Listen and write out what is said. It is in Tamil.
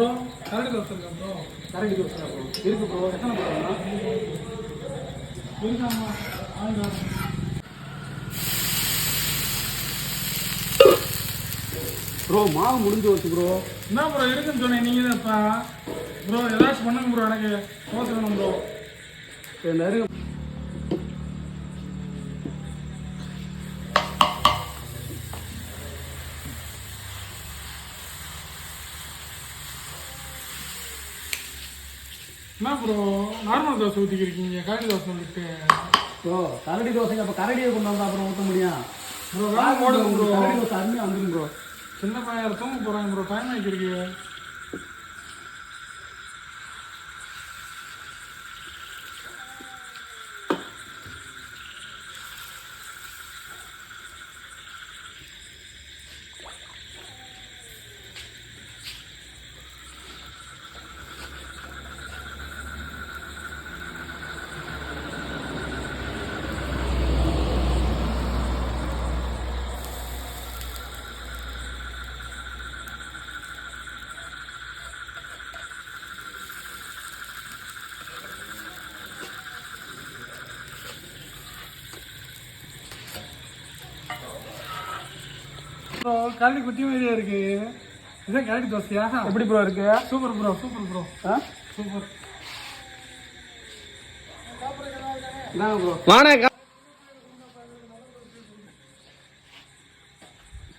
ப்ரோ கரடி தோசை இருக்கா ப்ரோ கரடி தோசை ப்ரோ இருக்கு ப்ரோ எத்தனை ப்ரோ இருக்காமா ஆயிரம் ப்ரோ மாவு முடிஞ்சு வச்சு ப்ரோ என்ன ப்ரோ இருக்குன்னு சொன்னேன். நீங்கள் தான் ப்ரோ ஏதாச்சும் பண்ணுங்க ப்ரோ எனக்கு தோசை வேணும் ப்ரோ நிறைய என்ன ப்ரோ நார்மல் தோசை ஊற்றிக்கிருக்கீங்க கரடி தோசை வந்துட்டு ப்ரோ கரடி தோசைக்கு அப்போ கரடியை கொண்டு வந்தா அப்புறம் ஊற்ற முடியும். ப்ரோ வேலை போடுங்க ப்ரோ கரடி தோசை அருமையாக வந்துடும் ப்ரோ சின்ன பையன் தூங்க போகிறாங்க ப்ரோ டைம் ஆகிருக்கு ப்ரோ கரடி குட்டி மாதிரியே இருக்கு. இதான் கரடி தோசையா? எப்படி ப்ரோ இருக்கு? சூப்பர் ப்ரோ சூப்பர் ப்ரோ ஆ? சூப்பர். வாணா